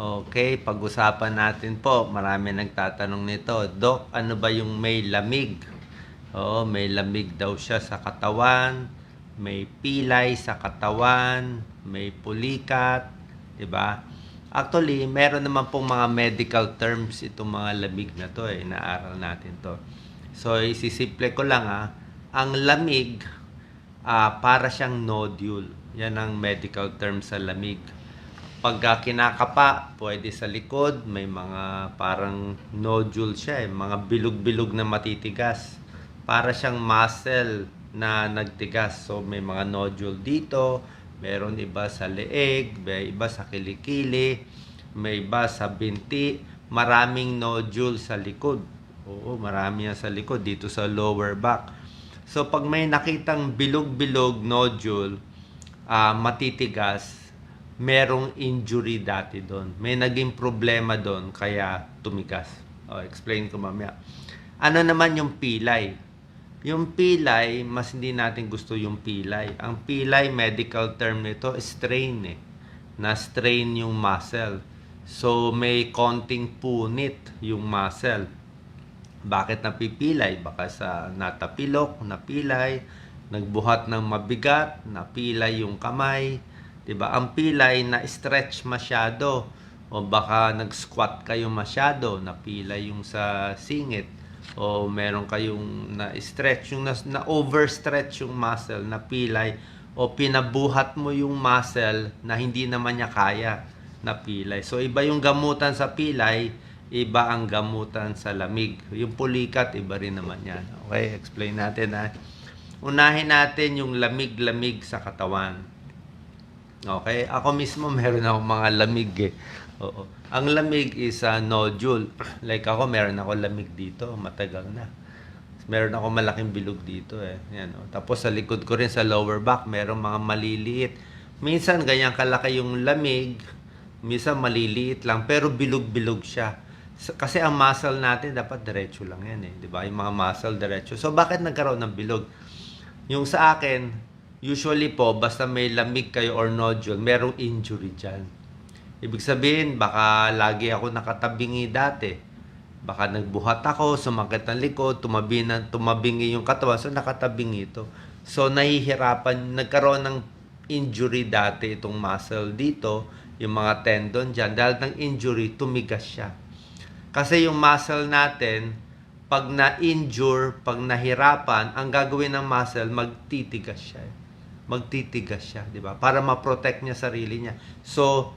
Okay, pag-usapan natin po. Marami nagtatanong nito. Dok, ano ba yung may lamig? Oo, may lamig daw siya sa katawan, may pilay sa katawan, may pulikat, 'di ba? Actually, meron naman pong mga medical terms itong mga lamig na to eh, inaaral natin to. So, isisimple ko lang ah, ang lamig ah, para siyang nodule. Yan ang medical term sa lamig. Pagka kinakapa, pwede sa likod, may mga parang nodule siya eh, mga bilog-bilog na matitigas. Para siyang muscle na nagtigas. So may mga nodule dito, meron iba sa leeg, may iba sa kilikili, may iba sa binti, maraming nodule sa likod. Oo, marami yan sa likod, dito sa lower back. So pag may nakitang bilog-bilog nodule, ah, matitigas, merong injury dati doon. May naging problema doon, kaya tumigas. O, explain ko mamaya. Ano naman yung pilay? Yung pilay, mas hindi natin gusto yung pilay. Ang pilay, medical term nito, strain eh. Na-strain yung muscle. So, may konting punit yung muscle. Bakit napipilay? Baka sa natapilok, napilay, nagbuhat ng mabigat, napilay yung kamay, 'di ba? Ang pilay na stretch masyado o baka nag-squat kayo masyado, napilay yung sa singit o meron kayong na stretch yung na, na overstretch yung muscle, napilay o pinabuhat mo yung muscle na hindi naman niya kaya napilay. So iba yung gamutan sa pilay, iba ang gamutan sa lamig. Yung pulikat, iba rin naman yan. Okay, explain natin ha. Unahin natin yung lamig-lamig sa katawan. Okay, ako mismo meron akong mga lamig eh. Oo. Ang lamig is a nodule. Like ako, meron ako lamig dito, matagal na. Meron ako malaking bilog dito eh. Yan, oh. Tapos sa likod ko rin sa lower back, meron mga maliliit. Minsan ganyan kalaki yung lamig, minsan maliliit lang, pero bilog-bilog siya. Kasi ang muscle natin dapat diretso lang yan eh, 'di ba? Yung mga muscle diretso. So bakit nagkaroon ng bilog? Yung sa akin, usually po, basta may lamig kayo or nodule, merong injury dyan. Ibig sabihin, baka lagi ako nakatabingi dati. Baka nagbuhat ako, sumakit ang likod, tumabi na, tumabingi yung katawan, so nakatabingi ito. So nahihirapan, nagkaroon ng injury dati itong muscle dito, yung mga tendon dyan. Dahil ng injury, tumigas siya. Kasi yung muscle natin, pag na-injure, pag nahirapan, ang gagawin ng muscle, magtitigas siya. Magtitigas siya, di ba? Para ma-protect niya sarili niya. So,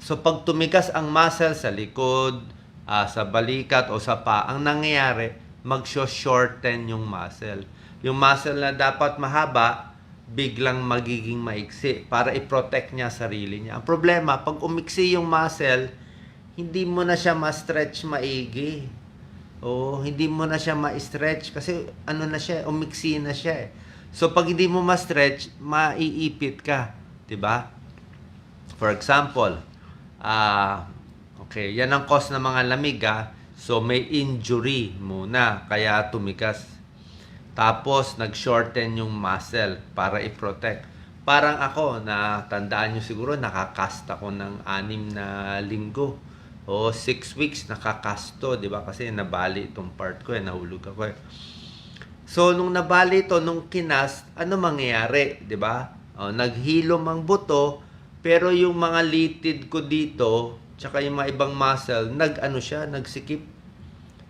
so pag tumigas ang muscle sa likod, ah, sa balikat o sa pa, ang nangyayari, mag-shorten yung muscle. Yung muscle na dapat mahaba, biglang magiging maiksi para i-protect niya sarili niya. Ang problema, pag umiksi yung muscle, hindi mo na siya ma-stretch maigi. Oo, hindi mo na siya ma-stretch kasi ano na siya, umiksi na siya eh. So pag hindi mo ma-stretch, maiipit ka, 'di ba? For example, ah okay, yan ang cause ng mga lamig ah. So may injury muna kaya tumigas. Tapos nag-shorten yung muscle para i-protect. Parang ako na tandaan nyo siguro nakakast ako ng anim na linggo o six weeks nakakasto, di ba? Kasi nabali itong part ko eh, nahulog ako eh. So, nung nabali ito, nung kinas, ano mangyayari, ba? O, naghilom ang buto, pero yung mga litid ko dito, tsaka yung mga ibang muscle, nag-ano siya, nagsikip.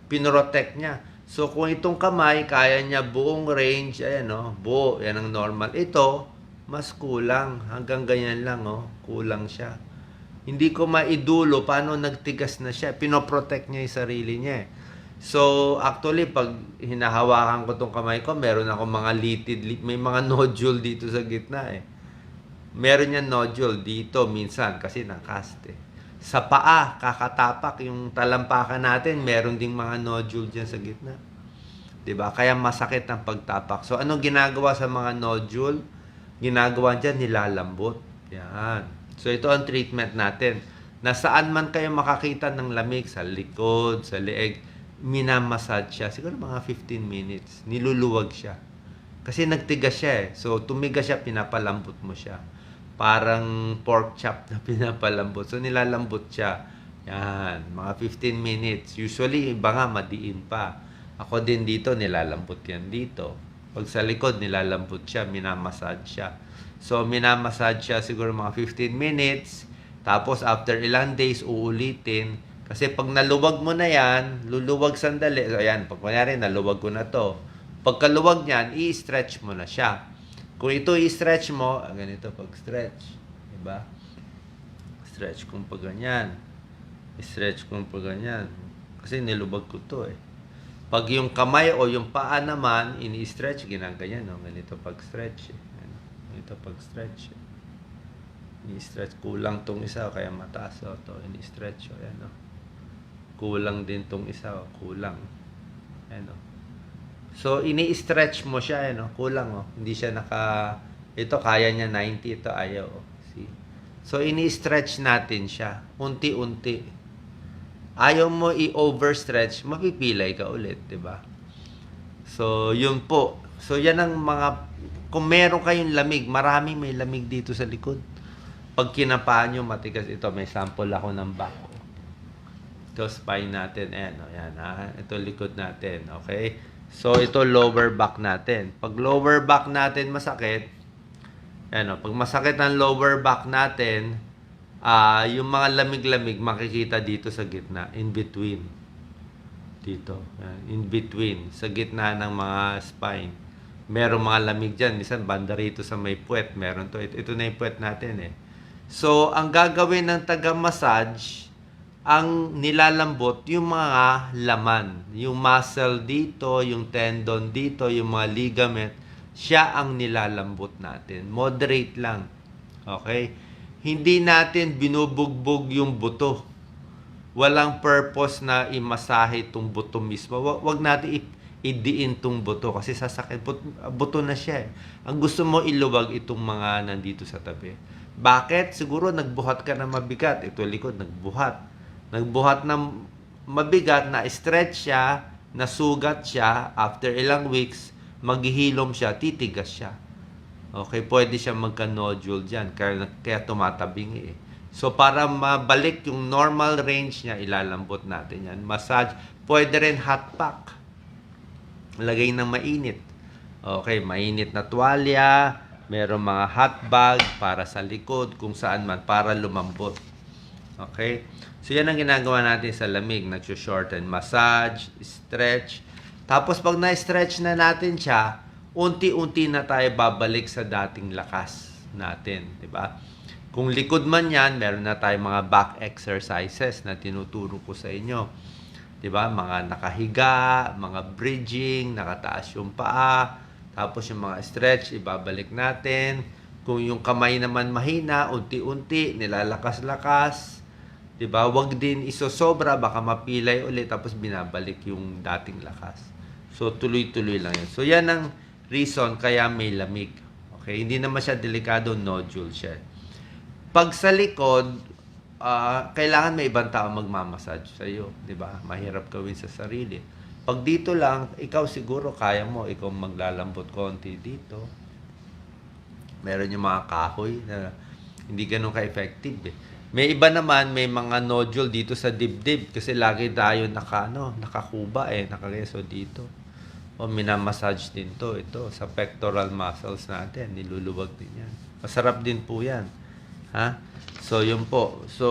Pinrotect niya. So, kung itong kamay, kaya niya buong range, ayan o, buo, yan ang normal. Ito, mas kulang. Hanggang ganyan lang, oh, kulang siya. Hindi ko maidulo paano nagtigas na siya. Pinoprotect niya yung sarili niya. So, actually, pag hinahawakan ko tong kamay ko, meron ako mga litid, li- may mga nodule dito sa gitna eh. Meron yan nodule dito minsan kasi nakast eh. Sa paa, kakatapak, yung talampakan natin, meron ding mga nodule dyan sa gitna. 'Di ba? Kaya masakit ang pagtapak. So, anong ginagawa sa mga nodule? Ginagawa dyan, nilalambot. Yan. So, ito ang treatment natin. Nasaan man kayo makakita ng lamig, sa likod, sa leeg, minamassage siya. Siguro mga 15 minutes. Niluluwag siya. Kasi nagtigas siya eh. So, tumigas siya, pinapalambot mo siya. parang pork chop na pinapalambot. So, nilalambot siya. Yan, mga 15 minutes. Usually, iba nga, madiin pa. Ako din dito, nilalambot yan dito. Pag sa likod, nilalambot siya, minamassage siya. So, minamassage siya siguro mga 15 minutes. Tapos, after ilang days, uulitin. Kasi pag naluwag mo na yan, luluwag sandali. So, ayan, pag kunyari, naluwag ko na to. Pagkaluwag niyan, i-stretch mo na siya. Kung ito i-stretch mo, ah, ganito pag-stretch. Diba? Stretch kung pag ganyan. I-stretch kung pag ganyan. Kasi nilubag ko to eh. Pag yung kamay o yung paa naman, ini-stretch, ginaganyan, no? Ganito pag-stretch. Eh. Ganito pag-stretch. Eh. Ini-stretch. Kulang tong isa, kaya mataas. O, to, ini-stretch. O, yan, no? Kulang din tong isa, o. Kulang. Ayan, o. So, ini-stretch mo siya, eh, no? Kulang, oh. Hindi siya naka... Ito, kaya niya 90. Ito, ayaw, oh. See? So, ini-stretch natin siya. Unti-unti. Ayaw mo i-overstretch, mapipilay ka ulit, di ba? So, yun po. So, yan ang mga... Kung meron kayong lamig, maraming may lamig dito sa likod. Pag kinapaan nyo, matigas ito. May sample ako ng back. Ito, spine natin. Ayan, o, yan, ha? Ito, likod natin. Okay? So, ito, lower back natin. Pag lower back natin masakit, ayan, o, pag masakit ang lower back natin, ah yung mga lamig-lamig makikita dito sa gitna, in between. Dito. Ayan, in between. Sa gitna ng mga spine. Merong mga lamig dyan. Minsan, banda rito sa may puwet. Meron to. Ito, ito na yung puwet natin eh. So, ang gagawin ng taga-massage, ang nilalambot yung mga laman. Yung muscle dito, yung tendon dito, yung mga ligament. Siya ang nilalambot natin. Moderate lang. Okay? Hindi natin binubugbog yung buto. Walang purpose na imasahe itong buto mismo. Wa- Wag natin idiin tong buto kasi sasakit. But, buto na siya eh. Ang gusto mo iluwag itong mga nandito sa tabi. Bakit? Siguro nagbuhat ka na mabigat. Ito likod, nagbuhat. Nagbuhat na mabigat, na stretch siya, nasugat siya, after ilang weeks, maghihilom siya, titigas siya. Okay, pwede siya magka-nodule dyan, kaya, kaya tumatabingi eh. So, para mabalik yung normal range niya, ilalambot natin yan. Massage, pwede rin hot pack. Lagay ng mainit. Okay, mainit na tuwalya, merong mga hot bag para sa likod, kung saan man, para lumambot. Okay? So, yan ang ginagawa natin sa lamig. Nag-shorten massage, stretch. Tapos, pag na-stretch na natin siya, unti-unti na tayo babalik sa dating lakas natin. ba? Kung likod man yan, meron na tayong mga back exercises na tinuturo ko sa inyo. ba? Mga nakahiga, mga bridging, nakataas yung paa, tapos yung mga stretch, ibabalik natin. Kung yung kamay naman mahina, unti-unti, nilalakas-lakas. 'Di ba? Huwag din isosobra, baka mapilay ulit tapos binabalik yung dating lakas. So tuloy-tuloy lang 'yan. So yan ang reason kaya may lamig. Okay? Hindi naman siya delikado, nodule siya. Pag sa likod, ah, kailangan may ibang tao magmamassage sa iyo, 'di ba? Mahirap gawin sa sarili. Pag dito lang, ikaw siguro kaya mo, ikaw maglalambot konti dito. Meron yung mga kahoy na hindi ganun ka-effective eh. May iba naman, may mga nodule dito sa dibdib kasi lagi tayo naka, ano, nakakuba eh, nakareso dito. O minamassage din to, ito, sa pectoral muscles natin, niluluwag din yan. Masarap din po yan. Ha? So, yun po. So,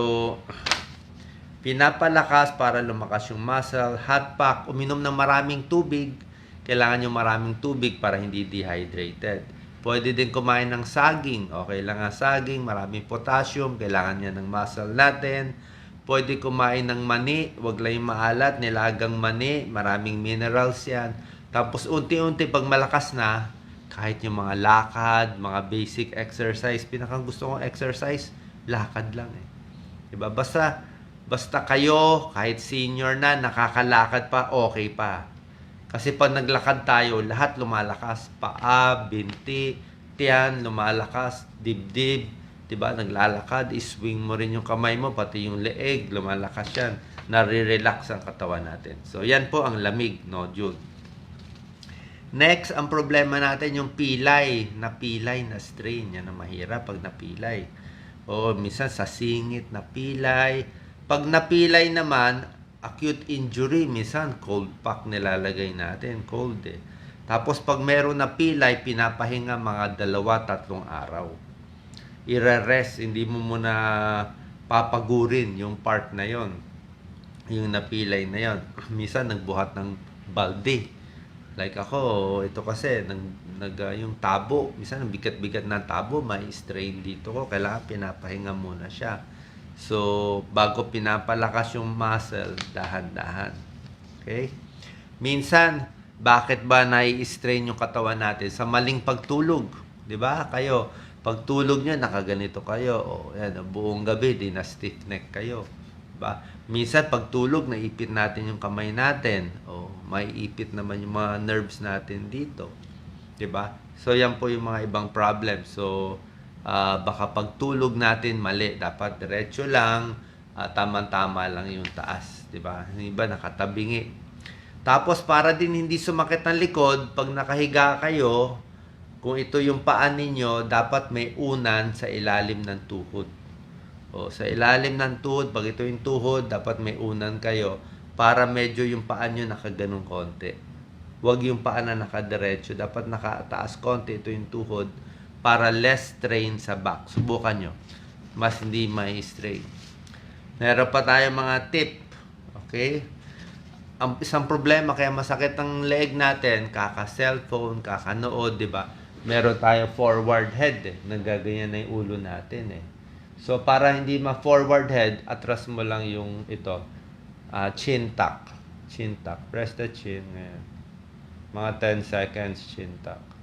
pinapalakas para lumakas yung muscle. Hot pack, uminom ng maraming tubig. Kailangan yung maraming tubig para hindi dehydrated. Pwede din kumain ng saging. Okay lang ang saging, maraming potassium. Kailangan niya ng muscle natin. Pwede kumain ng mani, wag lang yung maalat, nilagang mani, maraming minerals yan. Tapos unti-unti pag malakas na, kahit yung mga lakad, mga basic exercise, pinakang gusto kong exercise, lakad lang eh. Diba? Basta, basta kayo, kahit senior na, nakakalakad pa, okay pa. Kasi pag naglakad tayo, lahat lumalakas. Paa, binti, tiyan, lumalakas, dibdib, 'di ba? Naglalakad, iswing mo rin yung kamay mo, pati yung leeg, lumalakas 'yan. Nare-relax ang katawan natin. So, yan po ang lamig nodule. Next, ang problema natin yung pilay. Napilay na strain. Yan ang mahirap pag napilay. O minsan sa singit, napilay. Pag napilay naman, acute injury, minsan cold pack nilalagay natin. Cold eh. Tapos pag meron na pilay, pinapahinga mga dalawa, tatlong araw. Ire-rest, hindi mo muna papagurin yung part na yon yung napilay na yon minsan nagbuhat ng balde like ako ito kasi nag, nag ah, yung tabo minsan ang bigat-bigat ng tabo may strain dito ko kailangan pinapahinga muna siya so bago pinapalakas yung muscle dahan-dahan. Okay? Minsan bakit ba nai-strain yung katawan natin? Sa maling pagtulog. 'di ba? Kayo pagtulog niyo nakaganito kayo. O yan buong gabi di na stiff neck kayo. Ba? Minsan pagtulog naipit natin yung kamay natin. O may ipit naman yung mga nerves natin dito. 'di ba? So yan po yung mga ibang problem. So ah, baka pagtulog natin mali dapat diretso lang ah, tama-tama lang yung taas 'di ba yung iba nakatabingi tapos para din hindi sumakit ang likod pag nakahiga kayo kung ito yung paan ninyo, dapat may unan sa ilalim ng tuhod. O, sa ilalim ng tuhod, pag ito yung tuhod, dapat may unan kayo para medyo yung paan nyo nakaganong konti. Huwag yung paan na nakadiretso. Dapat nakataas konti ito yung tuhod para less strain sa back. Subukan nyo. Mas hindi may strain. Meron pa tayo mga tip. Okay? ang isang problema kaya masakit ang leeg natin, kaka-cellphone, kakanood, 'di ba? Meron tayo forward head eh, nagaganyan na yung ulo natin eh. So para hindi ma-forward head, atras mo lang yung ito, ah, chin tuck. Chin tuck. Press the chin ngayon. Mga 10 seconds chin tuck.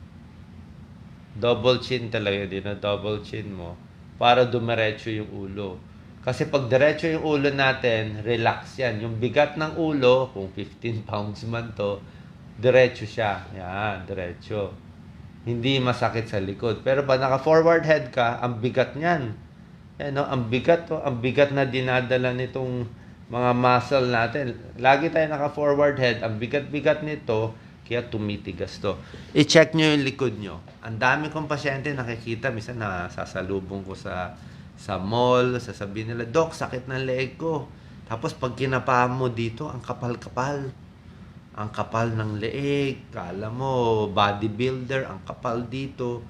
Double chin talaga din, double chin mo para dumiretso yung ulo. Kasi pag diretso yung ulo natin, relax yan. Yung bigat ng ulo, kung 15 pounds man to, diretso siya. Yan, diretso. Hindi masakit sa likod. Pero pag naka-forward head ka, ang bigat niyan. Yan, no? Ang bigat to, ang bigat na dinadala nitong mga muscle natin. Lagi tayo naka-forward head, ang bigat-bigat nito, kaya tumitigas to. I-check nyo yung likod nyo. Ang dami kong pasyente nakikita, minsan nasasalubong ko sa sa mall, sasabihin nila, Dok, sakit ng leeg ko. Tapos pag kinapaan mo dito, ang kapal-kapal. Ang kapal ng leeg. Kala mo, bodybuilder, ang kapal dito.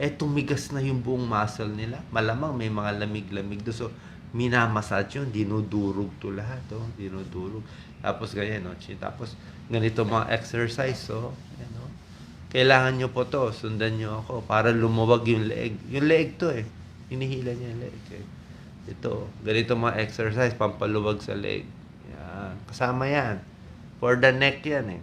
Eh, tumigas na yung buong muscle nila. Malamang may mga lamig-lamig doon. So, minamassage yun. Dinudurog to lahat. Oh. Dinudurog. Tapos ganyan, no? Chin. Tapos, ganito mga exercise. So, yan, no? Kailangan nyo po to. Sundan nyo ako para lumuwag yung leeg. Yung leeg to eh. Hinihila niya yung leg. Eh. Ito, ganito mga exercise, pampaluwag sa leg. Yan. Kasama yan. For the neck yan eh.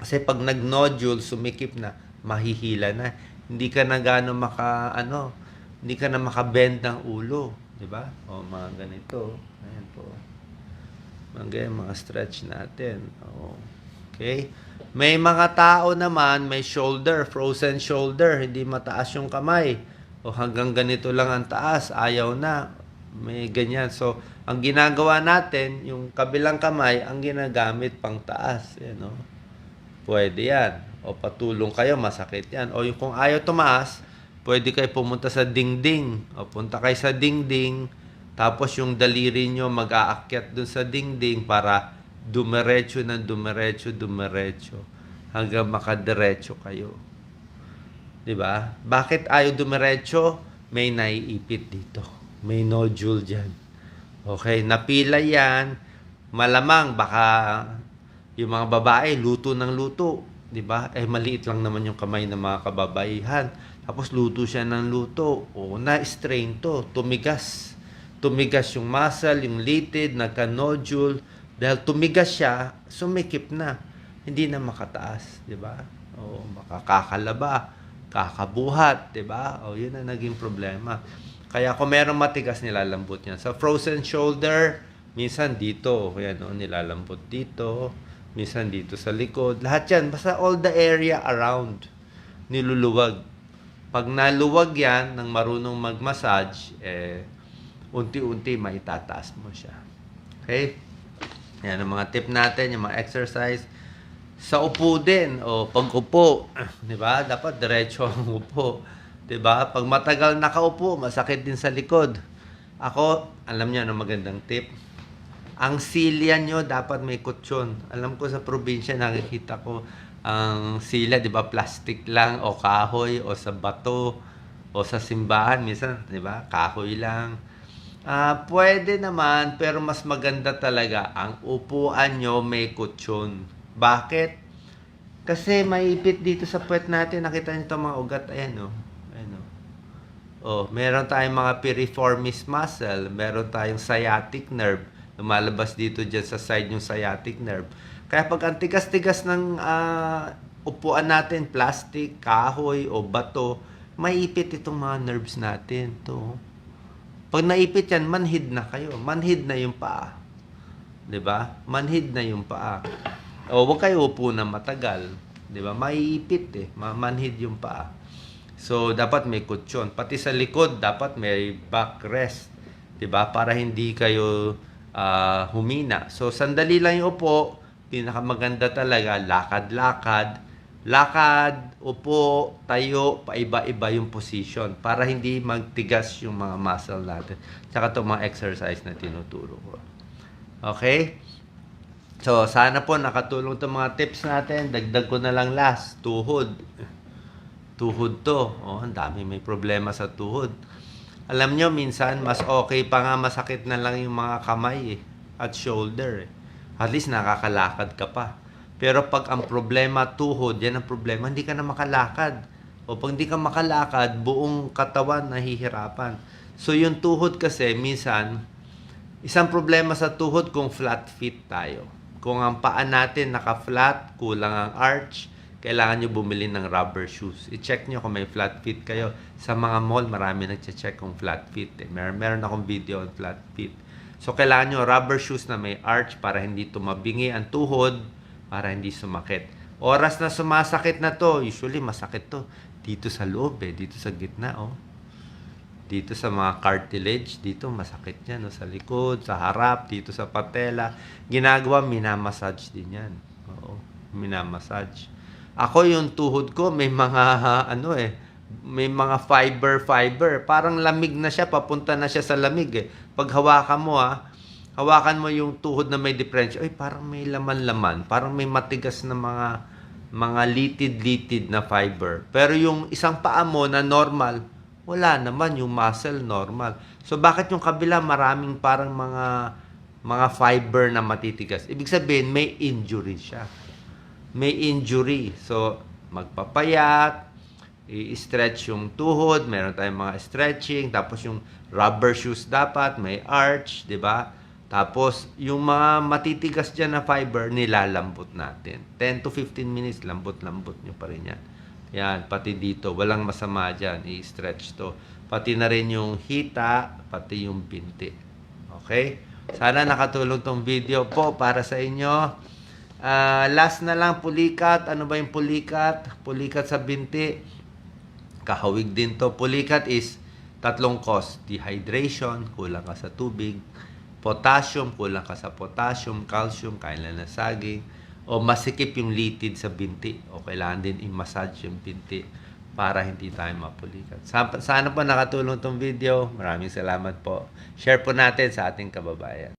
Kasi pag nag-nodule, sumikip na, mahihila na. Hindi ka na gano'n maka, ano, hindi ka na makabend ng ulo. Di ba? O, mga ganito. Ayan po. Mga mga stretch natin. O, okay? May mga tao naman, may shoulder, frozen shoulder, hindi mataas yung kamay o hanggang ganito lang ang taas, ayaw na. May ganyan. So, ang ginagawa natin, yung kabilang kamay, ang ginagamit pang taas. Yan, no? Pwede yan. O patulong kayo, masakit yan. O yung kung ayaw tumaas, pwede kayo pumunta sa dingding. O punta kayo sa dingding, tapos yung daliri nyo mag-aakyat dun sa dingding para dumiretso ng dumiretso, dumiretso hanggang makadiretso kayo. 'Di ba? Bakit ayaw dumiretso? May naiipit dito. May nodule diyan. Okay, napila 'yan. Malamang baka yung mga babae luto ng luto, 'di ba? Eh maliit lang naman yung kamay ng mga kababaihan. Tapos luto siya ng luto. O na-strain to, tumigas. Tumigas yung muscle, yung litid, nagka-nodule. Dahil tumigas siya, sumikip na. Hindi na makataas, 'di ba? O makakakalaba kakabuhat, 'di ba? O yun ang naging problema. Kaya kung merong matigas nilalambot niya. Sa frozen shoulder, minsan dito, yan no, nilalambot dito, minsan dito sa likod. Lahat 'yan, basta all the area around niluluwag. Pag naluwag 'yan ng marunong mag-massage, eh unti-unti maitataas mo siya. Okay? Yan ang mga tip natin, yung mga exercise. Sa upo din, o pag upo, di ba? Dapat diretso ang upo. Di ba? Pag matagal nakaupo, masakit din sa likod. Ako, alam niyo ano magandang tip? Ang silya nyo dapat may kutsyon. Alam ko sa probinsya, nakikita ko ang silya, di ba, plastic lang, o kahoy, o sa bato, o sa simbahan, minsan, di ba, kahoy lang. Ah, pwede naman, pero mas maganda talaga ang upuan nyo may kutsyon. Bakit? Kasi maipit dito sa puwet natin. Nakita niyo itong mga ugat. Ayan, oh. Ayan, oh. Oh, meron tayong mga piriformis muscle, meron tayong sciatic nerve, lumalabas dito dyan sa side yung sciatic nerve. Kaya pag ang tigas-tigas ng ah, upuan natin, plastic, kahoy o bato, maipit itong mga nerves natin. To. Pag naipit yan, manhid na kayo. Manhid na yung paa. 'Di ba? Manhid na yung paa. O wag kayo upo na matagal, 'di ba? Maiipit eh, Ma- manhid yung paa. So dapat may kutsyon. Pati sa likod dapat may backrest, 'di ba? Para hindi kayo ah, humina. So sandali lang yung upo, pinakamaganda talaga lakad-lakad. Lakad, upo, tayo, paiba-iba yung position para hindi magtigas yung mga muscle natin. Tsaka itong mga exercise na tinuturo ko. Okay? So, sana po nakatulong itong mga tips natin. Dagdag ko na lang last, tuhod. Tuhod to. Oh, ang dami may problema sa tuhod. Alam nyo, minsan, mas okay pa nga masakit na lang yung mga kamay eh, at shoulder. Eh. At least nakakalakad ka pa. Pero pag ang problema tuhod, yan ang problema, hindi ka na makalakad. O pag hindi ka makalakad, buong katawan nahihirapan. So yung tuhod kasi, minsan, isang problema sa tuhod kung flat feet tayo. Kung ang paa natin naka-flat, kulang ang arch, kailangan nyo bumili ng rubber shoes. I-check nyo kung may flat feet kayo. Sa mga mall, marami nagche-check kung flat feet. Eh. Mer meron akong video on flat feet. So, kailangan nyo rubber shoes na may arch para hindi tumabingi ang tuhod, para hindi sumakit. Oras na sumasakit na to, usually masakit to. Dito sa loob eh, dito sa gitna oh. Dito sa mga cartilage, dito masakit yan. No? Sa likod, sa harap, dito sa patela. Ginagawa, minamassage din yan. Oo, minamassage. Ako yung tuhod ko, may mga ano eh, may mga fiber fiber. Parang lamig na siya, papunta na siya sa lamig eh. Pag hawakan mo ah, hawakan mo yung tuhod na may differential. Ay, parang may laman-laman. Parang may matigas na mga mga litid-litid na fiber. Pero yung isang paa mo na normal, wala naman yung muscle normal. So bakit yung kabila maraming parang mga mga fiber na matitigas? Ibig sabihin may injury siya. May injury. So magpapayat, i-stretch yung tuhod, meron tayong mga stretching, tapos yung rubber shoes dapat, may arch, 'di ba? Tapos, yung mga matitigas dyan na fiber, nilalambot natin. 10 to 15 minutes, lambot-lambot nyo pa rin yan. Yan, pati dito, walang masama dyan, i-stretch to. Pati na rin yung hita, pati yung binti. Okay? Sana nakatulong tong video po para sa inyo. Ah, last na lang, pulikat. Ano ba yung pulikat? Pulikat sa binti. Kahawig din to. Pulikat is tatlong cause. Dehydration, kulang ka sa tubig. Potassium, kulang ka sa potassium. Calcium, kailan na saging. O masikip yung litid sa binti. O kailangan din i-massage yung binti para hindi tayo mapulikat. Sa- Sana po nakatulong tong video. Maraming salamat po. Share po natin sa ating kababayan.